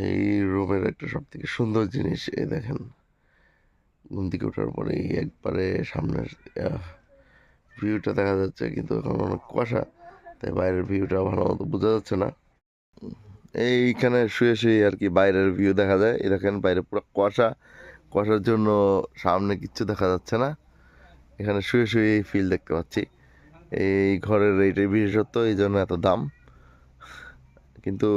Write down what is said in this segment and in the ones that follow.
এই রুমের একটা সব থেকে সুন্দর জিনিস, এই দেখেন। ঘুম থেকে ওঠার পরে এই একবারে সামনের ভিউটা দেখা যাচ্ছে, কিন্তু এখন অনেক কুয়াশা, তাই বাইরের ভিউটা ভালো মতো বোঝা যাচ্ছে না। এইখানে শুয়ে শুয়ে আর কি বাইরের ভিউ দেখা যায়। এই দেখেন বাইরে পুরো কুয়াশা, কুয়াশার জন্য সামনে কিচ্ছু দেখা যাচ্ছে না। এখানে শুয়ে শুয়ে এই ফিল দেখতে পাচ্ছি। এই ঘরের এইটাই বিশেষত্ব, এই জন্য এত দাম। কিন্তু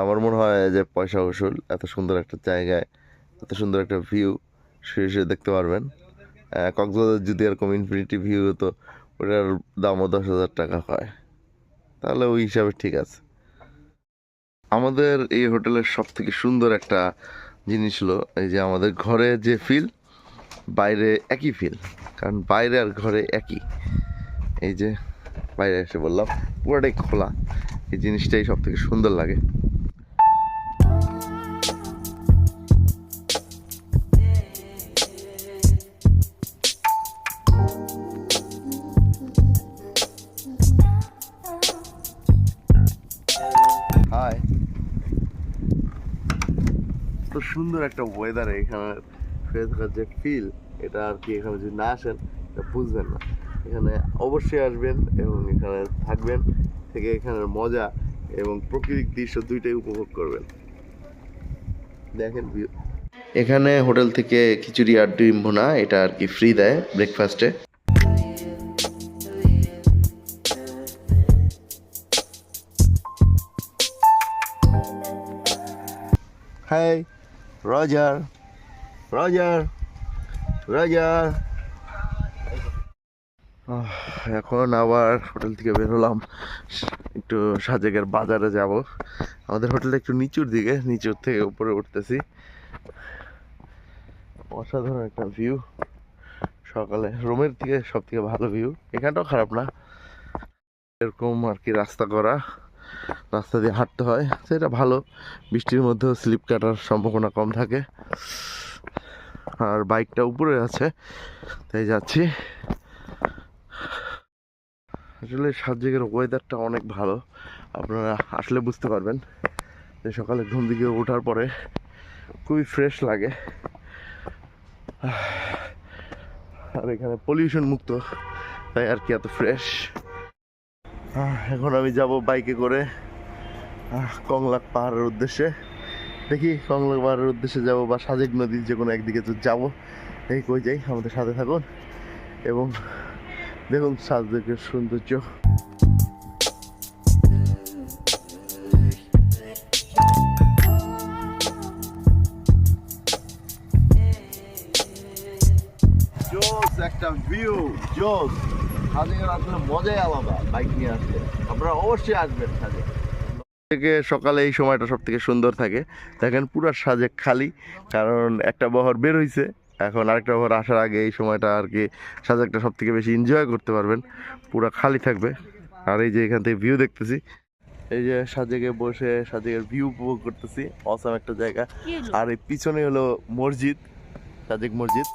আমার মনে হয় যে পয়সা উসুল, এত সুন্দর একটা জায়গায়, এত সুন্দর একটা ভিউ শুয়ে শুয়ে দেখতে পারবেন। কক্সবাজার যদি এরকম ইনফিনিটি ভিউ হতো, ওটার দামও দশ হাজার টাকা হয়। তাহলে ওই হিসাবে ঠিক আছে। আমাদের এই হোটেলের সব থেকে সুন্দর একটা জিনিস হলো, এই যে আমাদের ঘরে যে ফিল বাইরে একই ফিল কারণ বাইরে আর ঘরে একই। এই যে বাইরে এসে বললাম, পুরোটাই খোলা। এই জিনিসটাই সব থেকে সুন্দর লাগে। সুন্দর একটা ওয়েদারে এখানে শুয়ে থাকার যে ফিল এটা আর কি এখানে যদি না আসেন, এটা বুঝবেন না। এখানে অবশ্যই আসবেন এবং এখানে থাকবেন, থেকে এখানের মজা এবং প্রকৃতিক দৃশ্য দুইটাই উপভোগ করবেন। দেখেন ভিউ এখানে হোটেল থেকে খিচুড়ি আর ডিম ভুনা, এটা আর কি ফ্রি দেয় ব্রেকফাস্টে হাই রজার রজার রজার এখন আবার হোটেল থেকে বের হলাম। একটু সাজেকের বাজারে যাব। আমাদের হোটেলটা একটু নিচুর দিকে, নিচুর থেকে উপরে উঠতেছি। অসাধারণ একটা ভিউ সকালে রুমের থেকে সব থেকে ভালো ভিউ এখানটাও খারাপ না। এরকম আর কি রাস্তা করা। রাস্তা দিয়ে হাঁটতে হয়। সেটা ভালো। বৃষ্টির মধ্যেও স্লিপ কাটার সম্ভাবনা কম থাকে। আর বাইকটা উপরে আছে। তাই যাচ্ছি। আসলে সাত জায়গার ওয়েদারটা অনেক ভালো। আপনারা আসলে বুঝতে পারবেন যে সকালে ঘুম থেকে ওঠার পরে খুবই ফ্রেশ লাগে। আর এখানে পলিউশন মুক্ত তাই আর কি এত ফ্রেশ এখন আমি যাব বাইকে করে কংলাক পাহাড়ের উদ্দেশ্যে। দেখি কংলাক পাহাড়ের উদ্দেশ্যে যাব বা সাজেক নদীর যে কোনো একদিকে তো যাব। এই কই যাই, আমাদের সাথে থাকুন। এবং দেখুন সাজেকের সৌন্দর্য। একটা ভিউ জোস সাজেকের আসলে মজাই আলাদা বাইক নিয়ে আসলে। আপনারা অবশ্যই আসবেন সাজেক থেকে সকালে এই সময়টা সব থেকে সুন্দর থাকে। দেখেন পুরো সাজেক খালি কারণ একটা বহর বের হইছে। এখন আরেকটা বহর আসার আগে এই সময়টা আর কি সাজেকটা সব থেকে বেশি এনজয় করতে পারবেন। পুরো খালি থাকবে। আর এই যে এখান থেকে ভিউ দেখতেছি। এই যে সাজেকে বসে সাজেকের ভিউ উপভোগ করতেছি। অসাম একটা জায়গা। আর এই পিছনে হলো মসজিদ সাজেক মসজিদ।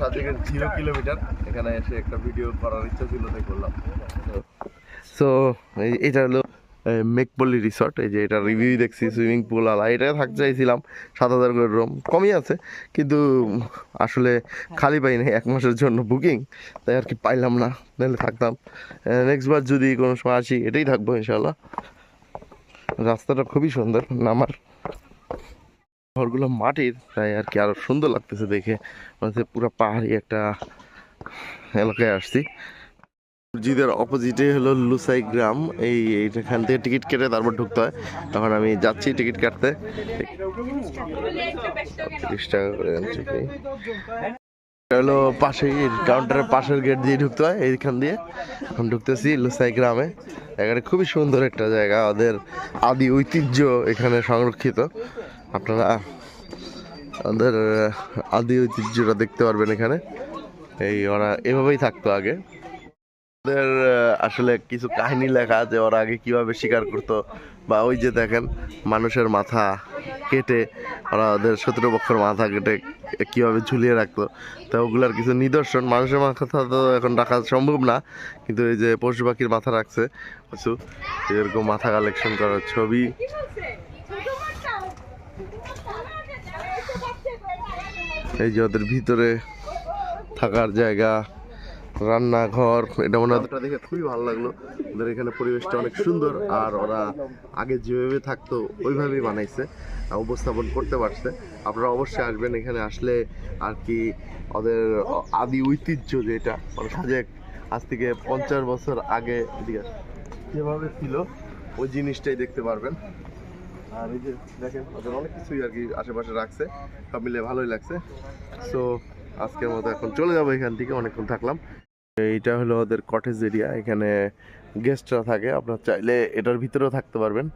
সাজেকের জিরো কিলোমিটার এখানে এসে একটা ভিডিও করার ইচ্ছা ছিল, তাই করলাম। সো এটা হলো মেকপল্লি রিসর্ট এই যে এটা রিভিউ দেখছি সুইমিং পুল আলা এটা থাকতে চাইছিলাম, সাত হাজার করে রুম কমই আছে, কিন্তু আসলে খালি পাই নাই, এক মাসের জন্য বুকিং তাই আর কি পাইলাম না নাহলে থাকতাম। নেক্সট বার যদি কোনো সময় আসি, এটাই থাকব ইনশাল্লাহ রাস্তাটা খুবই সুন্দর, নামার। ঘরগুলো মাটির, তাই আর কি আরও সুন্দর লাগতেছে দেখে। পুরো পাহাড়ি একটা এলাকায় আসছি। মসজিদের অপোজিটে হলো লুসাই গ্রাম। এই এইখান থেকে টিকিট কেটে তারপর ঢুকতে হয়। তখন আমি যাচ্ছি টিকিট কাটতে। টাকা করে হলো পাশেই কাউন্টারের পাশের গেট দিয়ে ঢুকতে হয়, এইখান দিয়ে। এখন ঢুকতেছি লুসাই গ্রামে। জায়গাটা খুবই সুন্দর একটা জায়গা। ওদের আদি ঐতিহ্য এখানে সংরক্ষিত। আপনারা আমাদের আদি ঐতিহ্যটা দেখতে পারবেন এখানে। এই ওরা এভাবেই থাকতো আগে। ওদের আসলে কিছু কাহিনী লেখা যে ওরা আগে কীভাবে শিকার করতো, বা ওই যে দেখেন, মানুষের মাথা কেটে, ওরা ওদের শত্রুপক্ষের মাথা কেটে কীভাবে ঝুলিয়ে রাখতো। তো ওগুলার কিছু নিদর্শন, মানুষের মাথা তো এখন রাখা সম্ভব না, কিন্তু এই যে পশু পাখির মাথা রাখছে, কিছু এরকম মাথা কালেকশন করার ছবি। এই যে ওদের ভিতরে থাকার জায়গা, রান্নাঘর, এটা মনে হয় দেখে খুবই ভালো লাগল। ওদের এখানে পরিবেশটা অনেক সুন্দর, আর ওরা আগে যেভাবে থাকতো, ওইভাবেই বানাইছে, উপস্থাপন করতে পারছে। আপনারা অবশ্যই আসবেন এখানে আসলে, আর কি ওদের আদি ঐতিহ্য যেটা মানে সাজেক, আজ থেকে পঞ্চাশ বছর আগে যেভাবে ছিল, ওই জিনিসটাই দেখতে পারবেন। আর এই যে দেখেন, ওদের অনেক কিছুই আর কি আশেপাশে রাখছে। সব মিলে ভালোই লাগছে। সো আজকের মতো এখন চলে যাব এখান থেকে, অনেকক্ষণ থাকলাম। এইটা হলো ওদের কটেজ এরিয়া এখানে গেস্টরা থাকে। আপনার চাইলে এটার ভিতরেও থাকতে পারবেন।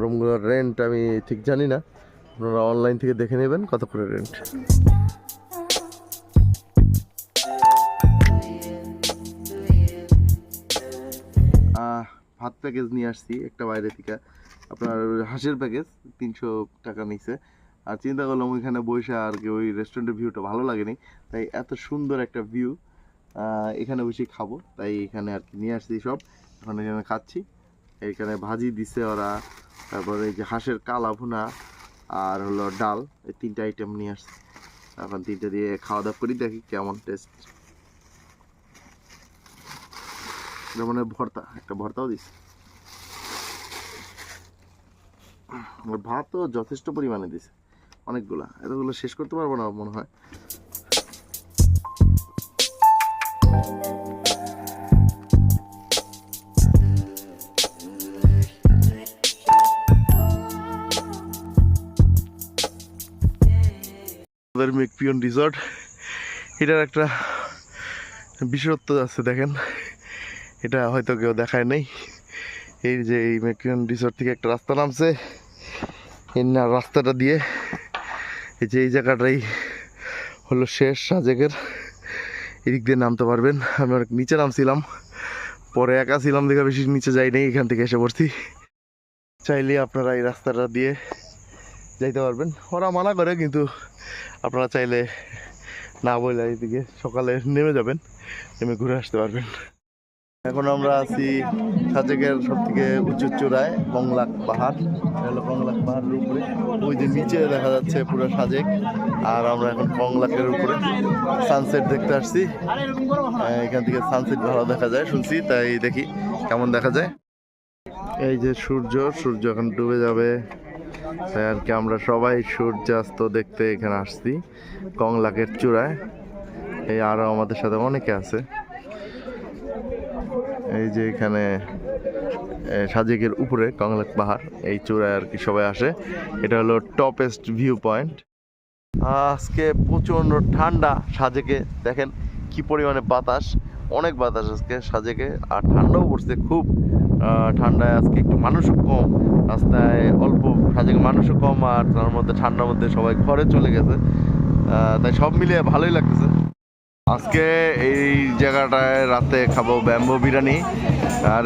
রুমগুলোর রেন্ট আমি ঠিক জানি না। আপনারা অনলাইন থেকে দেখে নেবেন কত করে রেন্ট ভাত প্যাকেজ নিয়ে আসছি একটা বাইরে থেকে। আপনার হাঁসের প্যাকেজ তিনশো টাকা নিছে। আর চিন্তা করলাম ওইখানে বসে আর কি ওই রেস্টুরেন্টের ভিউটা ভালো লাগেনি। তাই এত সুন্দর একটা ভিউ এখানে বসে খাব। তাই এখানে আর কি নিয়ে আসছি সব। এখন এখানে খাচ্ছি। এখানে ভাজি দিছে ওরা। তারপরে এই যে হাঁসের কালা ভুনা আর হলো ডাল, এই তিনটা আইটেম নিয়ে আসছি। এখন তিনটা দিয়ে খাওয়া দাওয়া করি, দেখি কেমন টেস্ট যেমন ভর্তা, একটা ভর্তাও দিছে। আর ভাতও যথেষ্ট পরিমাণে দিছে। অনেকগুলা। এতগুলো শেষ করতে পারব না মনে হয়। মেকপিয়ন রিসর্ট এটার একটা বিশেষত্ব আছে, দেখেন। এটা হয়তো কেউ দেখায় নাই। এই যে এই মেকপিয়ন রিসর্ট থেকে একটা রাস্তা নামছে। না, রাস্তাটা দিয়ে এই যে এই জায়গাটাই হলো শেষ সাজেকের। এদিক দিয়ে নামতে পারবেন। আমি অনেক নিচে নামছিলাম, পরে একা ছিলাম দেখে বেশি নিচে যাই নাই, এখান থেকে এসে পড়ছি। চাইলে আপনারা এই রাস্তাটা দিয়ে যাইতে পারবেন। ওরা মানা করে, কিন্তু আপনারা চাইলে না বলে এইদিকে সকালে নেমে যাবেন, নেমে ঘুরে আসতে পারবেন। এখন আমরা আছি সাজেকের সব থেকে উঁচু চূড়ায় কংলাক পাহাড়। কংলাক পাহাড়ের উপরে। ওই যে নিচে দেখা যাচ্ছে পুরো সাজেক, আর আমরা এখন কংলাকের উপরে। সানসেট দেখতে আসছি। এখান থেকে সানসেট ভালো দেখা যায়, শুনছি, তাই দেখি কেমন দেখা যায়। এই যে সূর্য সূর্য এখন ডুবে যাবে। তাই আর কি, আমরা সবাই সূর্যাস্ত দেখতে এখানে আসছি কংলাকের চূড়ায়। এই আরও আমাদের সাথে অনেকে আছে। এই যে এখানে সাজেকের উপরে কংলাক পাহাড়, এই চূড়ায় আর কি সবাই আসে। এটা হলো টপেস্ট ভিউ পয়েন্ট। আজকে প্রচণ্ড ঠান্ডা সাজেকে। দেখেন কি পরিমাণে বাতাস, অনেক বাতাস আজকে সাজেকে, আর ঠান্ডাও পড়ছে খুব। ঠান্ডায় আজকে একটু মানুষও কম, রাস্তায় অল্প সাজেকে মানুষও কম, আর তার মধ্যে ঠান্ডার মধ্যে সবাই ঘরে চলে গেছে। তাই সব মিলিয়ে ভালোই লাগতেছে। আজকে এই জায়গাটায় রাতে খাব ব্যাম্বো বিরিয়ানি।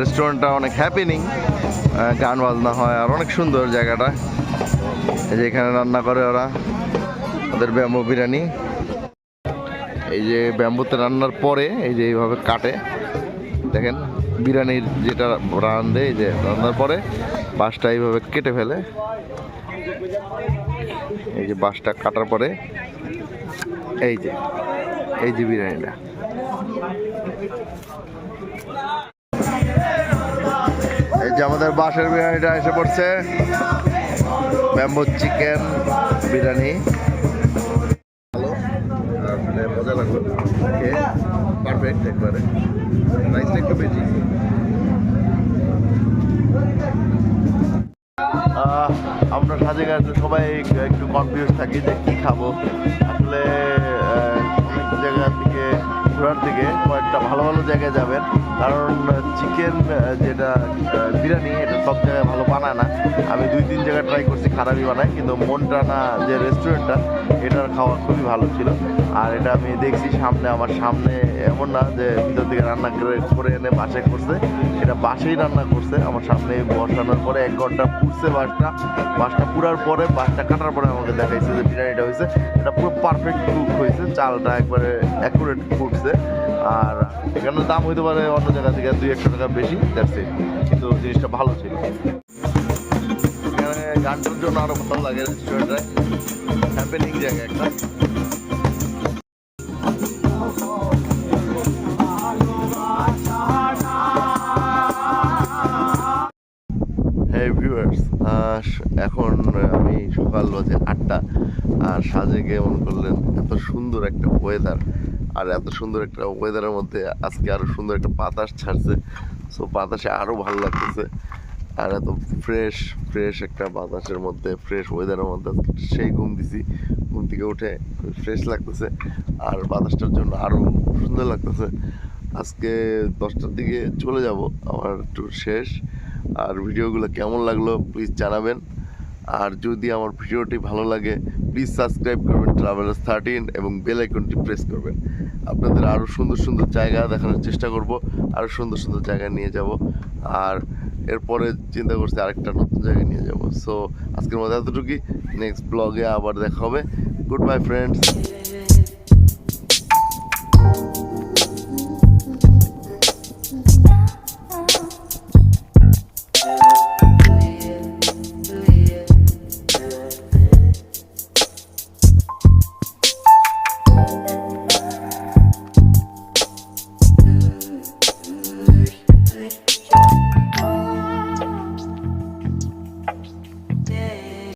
রেস্টুরেন্টটা অনেক হ্যাপিনিং গান বাজনা হয় আর অনেক সুন্দর জায়গাটা। এই যে এখানে রান্না করে ওরা, ওদের ব্যাম্বো বিরিয়ানি। এই যে ব্যাম্বোতে রান্নার পরে এই যে এইভাবে কাটে। দেখেন, বিরিয়ানির যেটা রান দেয় এই যে রান্নার পরে বাঁশটা এইভাবে কেটে ফেলে। এই যে বাঁশটা কাটার পরে, এই যে এই যে বিরিয়ানিটা। এই যে আমাদের বাঁশের বিরিয়ানিটা এসে পড়ছে। Bamboo chicken biryani. ভালো। মজা লাগল। পারফেক্ট একবারে। রাইসটা একটু বেশি। আমরা সাজে গাছে সবাই একটু কনফিউজ থাকি যে কি খাব। ঘোরার থেকে কয়েকটা ভালো ভালো জায়গায় যাবেন। কারণ চিকেন যেটা বিরিয়ানি, এটা সব জায়গায় ভালো বানায় না। আমি দুই তিন জায়গায় ট্রাই করছি, খারাপই বানায়। কিন্তু মনটানা যে রেস্টুরেন্টটা, এটার খাওয়া খুবই ভালো ছিল। আর এটা আমি দেখছি সামনে, আমার সামনে এমন না যে ভিতর থেকে রান্না করে করে এনে বাসায় করছে। এটা বাসেই রান্না করছে। আমার সামনে বসানোর পরে এক ঘণ্টা পুড়ছে বাসটা। বাসটা পুরার পরে, বাসটা কাটার পরে আমাকে দেখাইছে যে বিরিয়ানিটা হয়েছে। এটা পুরো পারফেক্ট কুক হয়েছে। চালটা একবারে অ্যাকুরেট ফুটছে আর এখানে দাম হইতে পারে অন্য জায়গা থেকে দুই একশো টাকা বেশি ইট কিন্তু জিনিসটা ভালো ছিল। এখানে গানটার জন্য ভালো লাগে হ্যাপেনিং জায়গা একটা। এখন আমি সকাল বাজে আটটা, আর সাজে গিয়ে মনে করলেন সুন্দর একটা ওয়েদার আর এত সুন্দর একটা ওয়েদারের মধ্যে আজকে আরও সুন্দর একটা বাতাস ছাড়ছে। সো বাতাসে আরও ভালো লাগতেছে। আর এত ফ্রেশ ফ্রেশ একটা বাতাসের মধ্যে ফ্রেশ ওয়েদারের মধ্যে সেই ঘুম দিছি। ঘুম থেকে উঠে ফ্রেশ লাগতেছে। আর বাতাসটার জন্য আরও সুন্দর লাগতেছে। আজকে দশটার দিকে চলে যাব, আমার ট্যুর শেষ। আর ভিডিওগুলো কেমন লাগল প্লিজ জানাবেন। আর যদি আমার ভিডিওটি ভালো লাগে প্লিজ সাবস্ক্রাইব করবেন ট্রাভেলার্স থার্টিন এবং বেল আইকনটি প্রেস করবেন। আপনাদের আরও সুন্দর সুন্দর জায়গা দেখানোর চেষ্টা করব আরও সুন্দর সুন্দর জায়গা নিয়ে যাব, আর এরপরে চিন্তা করছি আরেকটা নতুন জায়গায় নিয়ে যাব। সো আজকের মতো এতটুকুই। নেক্সট ব্লগে আবার দেখা হবে। Good bye friends